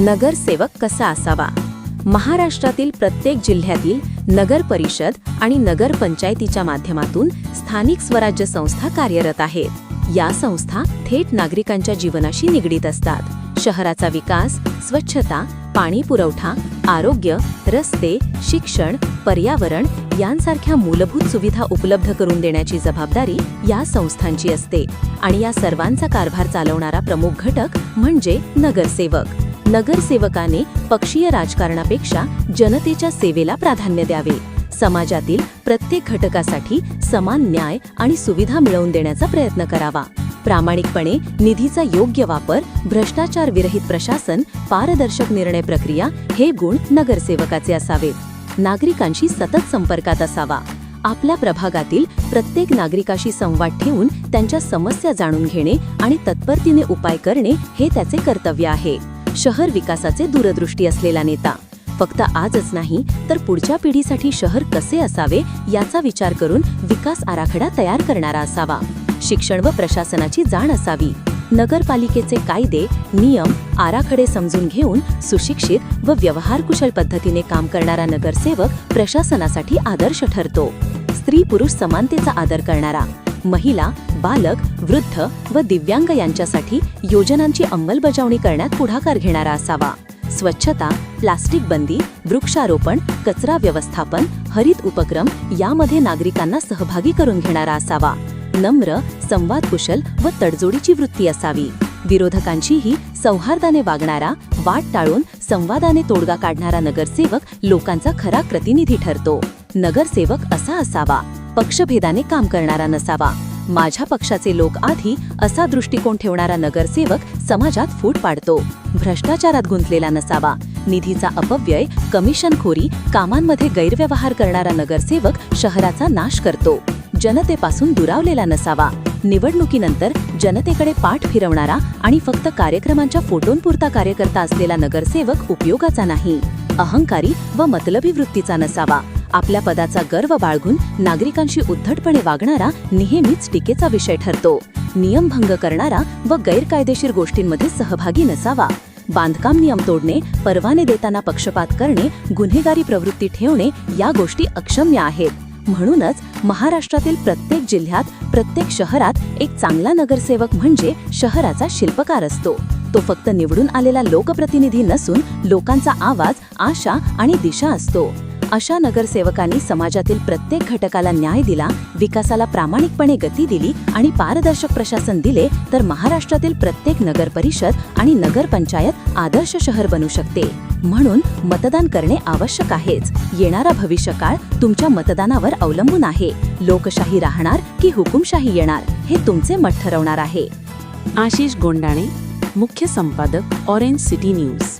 नगरसेवक कसा असावा? महाराष्ट्रातील प्रत्येक जिल्ह्यातील नगर परिषद आणि नगरपंचायतीच्या माध्यमातून स्थानिक स्वराज्य संस्था कार्यरत आहेत. या संस्था थेट नागरिकांच्या जीवनाशी निगडीत असतात. शहराचा विकास स्वच्छता पाणी पुरवठा आरोग्य रस्ते शिक्षण पर्यावरण यांसारख्या मूलभूत सुविधा उपलब्ध करून देण्याची जबाबदारी या संस्थांची असते आणि या सर्वांचा कारभार चालवणारा प्रमुख घटक म्हणजे नगरसेवक. नगरसेवकाने पक्षीय राजकारणापेक्षा जनतेच्या सेवेला प्राधान्य द्यावे. समाजातील प्रत्येक घटकासाठी समान न्याय आणि सुविधा मिळवून देण्याचा प्रयत्न करावा. प्रामाणिकपणे निधीचा योग्य वापर भ्रष्टाचार विरहित प्रशासन पारदर्शक निर्णय प्रक्रिया हे गुण नगरसेवकाचे असावेत. नागरिकांशी सतत संपर्कात असावा. आपल्या प्रभागातील प्रत्येक नागरिकाशी संवाद ठेवून त्यांच्या समस्या जाणून घेणे आणि तत्परतीने उपाय करणे हे त्याचे कर्तव्य आहे. शहर विकासाचे दूरदृष्टी असलेला नेता. फक्त आजच नाही तर पुढच्या पिढीसाठी शहर कसे असावे याचा विचार करून विकास आराखडा तयार करणारा असावा. शिक्षण व प्रशासनाची जाण असावी. नगरपालिकेचे कायदे नियम आराखडे समजून घेऊन सुशिक्षित व व्यवहारकुशल पद्धतीने काम करणारा नगरसेवक प्रशासनासाठी आदर्श ठरतो. स्त्री पुरुष समानतेचा आदर करणारा. महिला बालक वृद्ध व दिव्यांग यांच्यासाठी योजनांची अंमलबजावणी करण्यात पुढाकार घेणारा असावा. स्वच्छता प्लास्टिक बंदी वृक्षारोपण कचरा व्यवस्थापन हरित उपक्रम यामध्ये नागरिकांना सहभागी करून घेणारा असावा. नम्र संवादकुशल व तडजोडीची वृत्ती असावी. विरोधकांशीही सौहार्दाने वागणारा वाट टाळून संवादाने तोडगा काढणारा नगरसेवक लोकांचा खरा प्रतिनिधी ठरतो. नगरसेवक असा असावा. पक्षभेदाने काम करणारा नसावा. माझ्या पक्षाचे लोक आधी असा दृष्टिकोन ठेवणारा नगरसेवक समाजात फूट पाडतो. भ्रष्टाचारात गुंतलेला नसावा. निधीचा अपव्यय कमिशनखोरी कामांमध्ये गैरव्यवहार करणारा नगरसेवक शहराचा नाश करतो. जनतेपासून दुरावलेला नसावा. निवडणुकीनंतर जनतेकडे पाठ फिरवणारा आणि फक्त कार्यक्रमांच्या फोटोंपुरता कार्यकर्ता असलेला नगरसेवक उपयोगाचा नाही. अहंकारी व मतलबी वृत्तीचा नसावा. आपल्या पदाचा गर्व बाळगून नागरिकांशी उद्धटपणे वागणारा नेहमीच टीकेचा विषय ठरतो. नियमभंग करणारा व गैरकायदेशीर गोष्टींमध्ये सहभागी नसावा. बांधकाम नियम तोडणे परवाने देताना पक्षपात करणे गुन्हेगारी प्रवृत्ती ठेवणे या गोष्टी अक्षम्य आहेत. म्हणूनच महाराष्ट्रातील प्रत्येक जिल्ह्यात प्रत्येक शहरात एक चांगला नगरसेवक म्हणजे शहराचा शिल्पकार असतो. तो फक्त निवडून आलेला लोकप्रतिनिधी नसून लोकांचा आवाज आशा आणि दिशा असतो. अशा नगरसेवकांनी समाजातील प्रत्येक घटकाला न्याय दिला विकासाला प्रामाणिकपणे गती दिली आणि पारदर्शक प्रशासन दिले तर महाराष्ट्रातील प्रत्येक नगर परिषद आणि नगरपंचायत आदर्श शहर बनू शकते. म्हणून मतदान करणे आवश्यक आहेच. येणारा भविष्यकाळ तुमच्या मतदानावर अवलंबून आहे. लोकशाही राहणार की हुकुमशाही येणार हे तुमचे मत ठरवणार आहे. आशिष गोंडाणे मुख्य संपादक ऑरेंज सिटी न्यूज